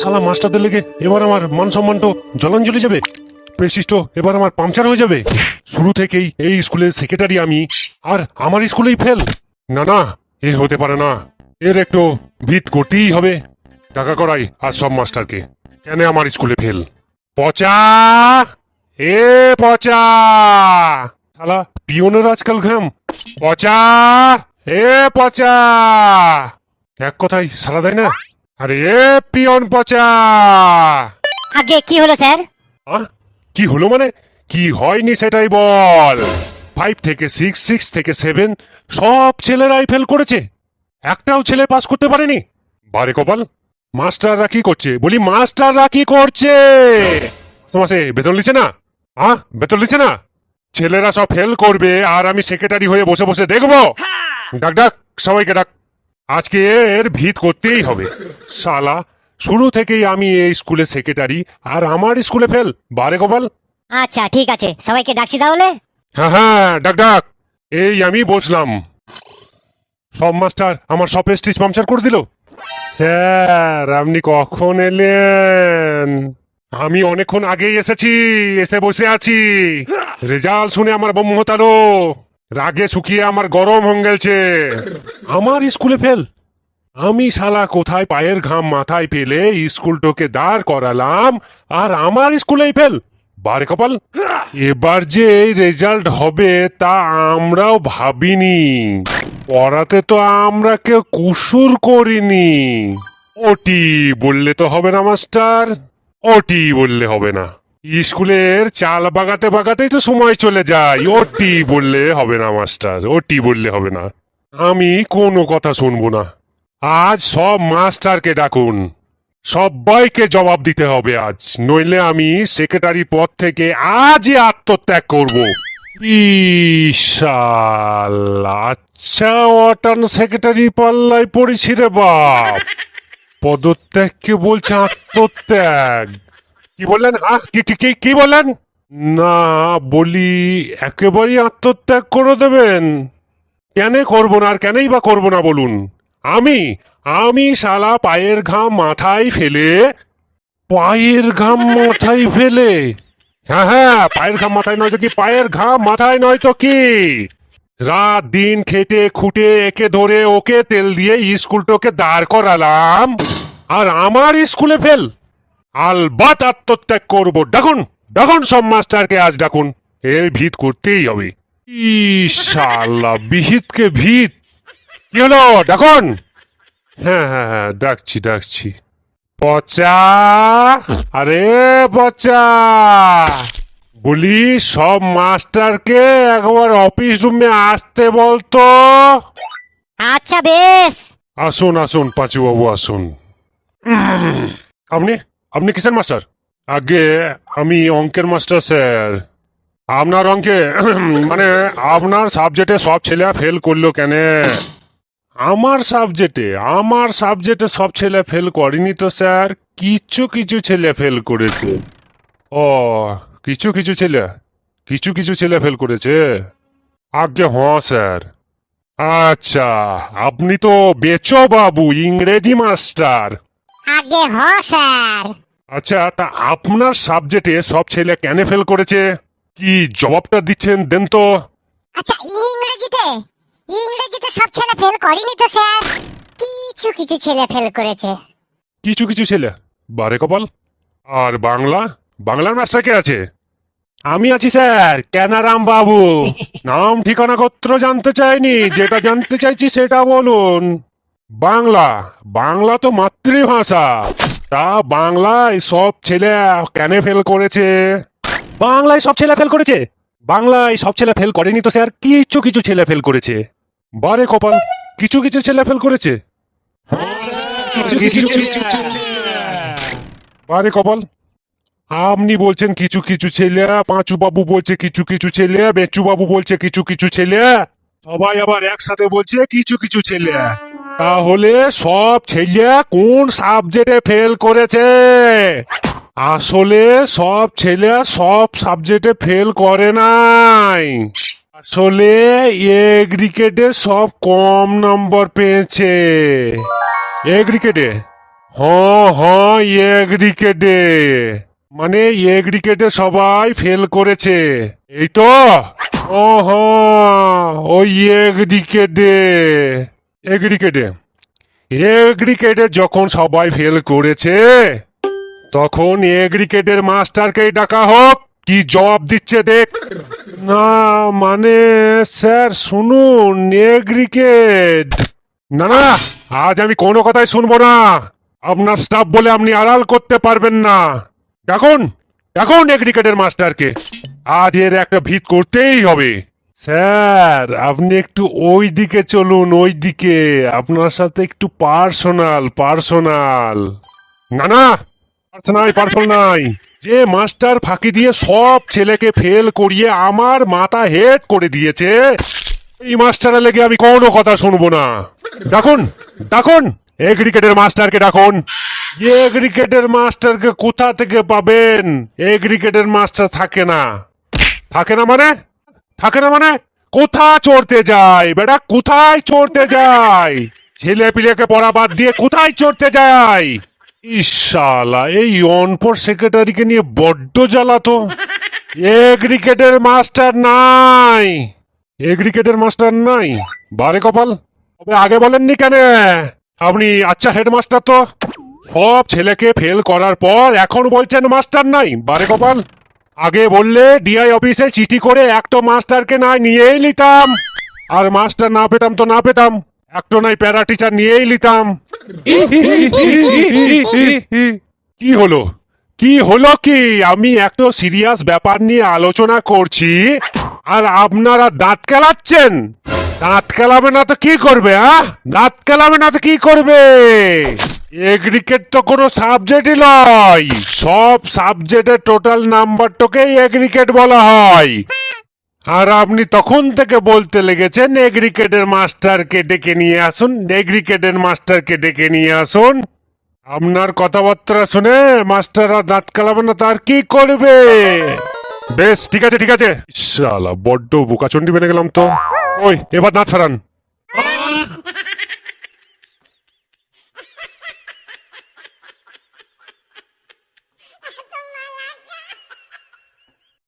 সালা মাস্টারদের লেগে এবার আমার মান সম্মান তো জলাঞ্জলি যাবে। প্রেসিস্ট এবার আমার পাংচার হয়ে যাবে। শুরু থেকেই এই স্কুলের সেক্রেটারি আমি, আর আমার স্কুলেই ফেল না না, এ হতে পারে না। এর একটু ভিত করতেই হবে। টাকা করাই আর সব মাস্টারকে। কেন আমার স্কুলে ফেল পচা! এ পচা! শালা পিওনের আজকাল ঘাম পচা! এ পচা! এক কথাই সারা দেয় না? আরে এ পিয়ন পচা। আগে কি হলো স্যার? আহ, কি হলো মানে? কি হয়নি সেটাই বল। ফাইভ থেকে সিক্স সিক্স থেকে সেভেন সব ছেলেরাই ফেল করেছে। একটাও ছেলে পাস করতে পারেনি। বারে কপাল মাস্টাররা কি করছে? বলি মাস্টাররা কি করছে? তোমাসে বেতন লিছে না? আহ বেতন লিছে না? ছেলেরা সব ফেল করবে আর আমি সেক্রেটারি হয়ে বসে বসে দেখব। ডাক ডাক সবাইকে ডাক। আজকে এর ভিত করতেই হবে। শালা শুরু থেকেই আমি এই স্কুলে সেক্রেটারি আর আমার স্কুলে ফেল বারে গোপাল। আচ্ছা ঠিক আছে সবাইকে ডাকছি তাহলে? হ্যাঁ হ্যাঁ ডাক ডাক। এই আমি বসলাম। সব মাস্টার আমার সব স্টিচ পাংচার করে দিল। স্যার আপনি কখন এলেন? আমি অনেকক্ষণ আগেই এসেছি এসে বসে আছি। রেজাল্ট শুনে আমার বোম হতালো। রাগে শুকিয়ে আমার গরম গেছে আমার স্কুলে ফেল। আমি শালা কোথায় পায়ের ঘাম মাথায় পেলে স্কুলটোকে দাঁড় করালাম আর আমার স্কুলেই ফেল। বারে কপাল। এবার যে এই রেজাল্ট হবে তা আমরাও ভাবিনি। পড়াতে তো আমরা কেউ কুসুর করিনি। ওটি বললে তো হবে না, মাস্টার। ওটি বললে হবে না। স্কুলের চাল বাগাতে বাগাতেই তো সময় চলে যায়। ওটি বললে হবে না, মাস্টার। ওটি বললে হবে না। আমি কোনো কথা শুনব না। আজ সব মাস্টারকে ডাকুন। সবাইকে জবাব দিতে হবে আজ। নইলে আমি সেক্রেটারি পদ থেকে আজই আত্মত্যাগ করব। আচ্ছা ওয়াটান সেক্রেটারি পাল্লায় পড়েছি রে বাপ। পদত্যাগকে বলছে আত্মত্যাগ। কি বললেন? কি কি কি কি বললেন? না বলি একেবারেই আত্মত্যাগ করে দেবেন। কেন করব না আর কেনই বা করব না বলুন? আমি আমি শালা পায়ের ঘাম মাথায় ফেলে, পায়ের ঘাম মাথায় ফেলে। হ্যাঁ হ্যাঁ পায়ের ঘাম মাথায় নয় তো কি? পায়ের ঘাম মাথায় নয় তো কি? রাত দিন খেটে খুঁটে একে ধরে ওকে তেল দিয়ে স্কুলটাকে দাঁড় করালাম, আর আমার স্কুলে ফেল। আলবাত আত্মত্যাগ করব। ডাকুন ডাকুন সব মাস্টারকে আজ ডাকুন। এর ভিত করতেই হবে। ইশাল্লাহ বিহিতকে ভিত। কি হলো? ডাকুন। হ্যাঁ হ্যাঁ হ্যাঁ ডাকছি ডাকছি। পচা আরে পচা। বলি সব মাস্টারকে একবার অফিস রুমে আসতে বলতো। আচ্ছা বেশ। আসুন আসুন পাঁচু বাবু আসুন আপনি? আপনি কিসের মাস্টার? আগে আমি অঙ্কের মাস্টার, স্যার। আপনার অঙ্কে মানে আপনার সাবজেক্টে সব ছেলে ফেল করল কেন? আমার সাবজেক্টে আমার সাবজেক্টে সব ছেলে ফেল করেনি তো, স্যার? কিছু কিছু ছেলে ফেল করেছে। ও, কিছু কিছু ছেলে, কিছু কিছু ছেলে ফেল করেছে? আগে হ্যাঁ স্যার। আচ্ছা আপনি তো বেচো বাবু, ইংরেজি মাস্টার। আগে হ স্যার। আচ্ছা তা আপনার সাবজেক্টে সব ছেলে কেন ফেল করেছে? কি জবাবটা দিচ্ছেন দেন তো। আচ্ছা ইংরেজিতে? ইংরেজিতে সব ছেলে ফেল করেনি তো স্যার? কিছু কিছু ছেলে ফেল করেছে। কিছু কিছু ছেলে? বারে কপাল। আর বাংলা? বাংলার মাস্টার কে আছে? আমি আছি স্যার কেনারাম বাবু। নাম ঠিকানা গোত্র জানতে চাইনি যেটা জানতে চাইছি সেটা বলুন। বাংলা বাংলা তো মাতৃভাষা। তা বাংলায় সব ছেলে কেন ফেল করেছে? বাংলায় সব ছেলে ফেল করেছে? বাংলায় সব ছেলে ফেল করেনি তো স্যার, কিছু কিছু ছেলে ফেল করেছে। বারে কপাল, কিছু কিছু ছেলে ফেল করেছে। বারে কপাল, আপনি বলছেন কিছু কিছু ছেলে, পাঁচু বাবু বলছে কিছু কিছু ছেলে, বেচু বাবু বলছে কিছু কিছু ছেলে। সবাই আবার একসাথে বলছে, কিছু কিছু ছেলে। তাহলে সব ছেলে কোন সাবজেক্টে ফেল করেছে? আসলে সব ছেলে সব সাবজেক্টে ফেল করে নাই। আসলে এ ক্রিকেটে সব কম নম্বর পেয়েছে। এ ক্রিকেটে হ্যাঁ হ্যাঁ এগ্রিকেটে মানে এগ্রিকেটে সবাই ফেল করেছে। এই তো? ও ওই এগ্রিকেটে এগ্রিকেটে এগ্রিকেটে যখন সবাই ফেল করেছে, তখন এগ্রিকেটের মাস্টারকে ডাকা হোক, কি জবাব দিচ্ছে দেখ। না মানে স্যার, শুনুন এগ্রিকেট না না, আজ আমি কোনো কথাই শুনব না। আপনার স্টাফ বলে আপনি আড়াল করতে পারবেন না। দেখুন দেখুন এগ্রিকেটের মাস্টারকে আজ এর একটা ভিত করতেই হবে। স্যার, আপনি একটু ওই দিকে চলুন ওই দিকে আপনার সাথে একটু পার্সোনাল পার্সোনাল। না না, পার্সোনাল পার্সোনাল যে মাস্টার ফাঁকি দিয়ে সব ছেলেকে ফেল করিয়ে আমার মাথা হেড করে দিয়েছে, এই মাস্টারের লেগে আমি কোনো কথা শুনব না। ডাকুন ডাকুন এগ্রিকেটের মাস্টারকে ডাকুন। এগ্রিকেটের মাস্টারকে কোথা থেকে পাবেন? এগ্রিকেটের মাস্টার থাকে না। থাকে না মানে? থাকে না মানে? কোথা চড়তে যায়? বেটা, কোথায় চড়তে যায়? ছেলে পিলেকে পড়া বাদ দিয়ে কোথায় চড়তে যায়? ইশালা, এই অনপড় সেক্রেটারিকে নিয়ে বড্ড জ্বালাতো। এগ্রিকেটের মাস্টার নাই। এগ্রিকেটের মাস্টার নাই। বারে কপাল। তবে আগে বলেননি কেন? আপনি আচ্ছা হেডমাস্টার তো। সব ছেলেকে ফেল করার পর এখন বলছেন মাস্টার নাই। বারে কপাল আগে বললে ডিআই অফিসে চিঠি করে একটা মাস্টারকে না নিয়েই নিতাম। আর মাস্টার না পেতাম তো না পেতাম। একটা নাই প্যারা টিচার নিয়েই নিতাম। কি হলো? কি হলো কি? আমি একটা সিরিয়াস ব্যাপার নিয়ে আলোচনা করছি, আর আপনারা দাঁত কেলাচ্ছেন। দাঁত কেলাবে না তো কি করবে হ্যাঁ দাঁত কেলাবে না তো কি করবে? এগ্রিকেট তো কোনো সাবজেক্টই নয়। সব সাবজেক্টের টোটাল নাম্বারটাকেই এগ্রিকেট বলা হয়। আর আপনি তখন থেকে বলতে লেগেছেন, এগ্রিকেটের মাস্টারকে ডেকে নিয়ে আসুন, এগ্রিকেটের মাস্টারকে ডেকে নিয়ে আসুন। আপনার কথাবার্তা শুনে মাস্টাররা দাঁত কালাবে না, তার কি করবে? বেশ, ঠিক আছে ঠিক আছে। শালা বড্ড বোকাচন্ডি বেনে গেলাম তো। ওই এবার দাঁত ফেরান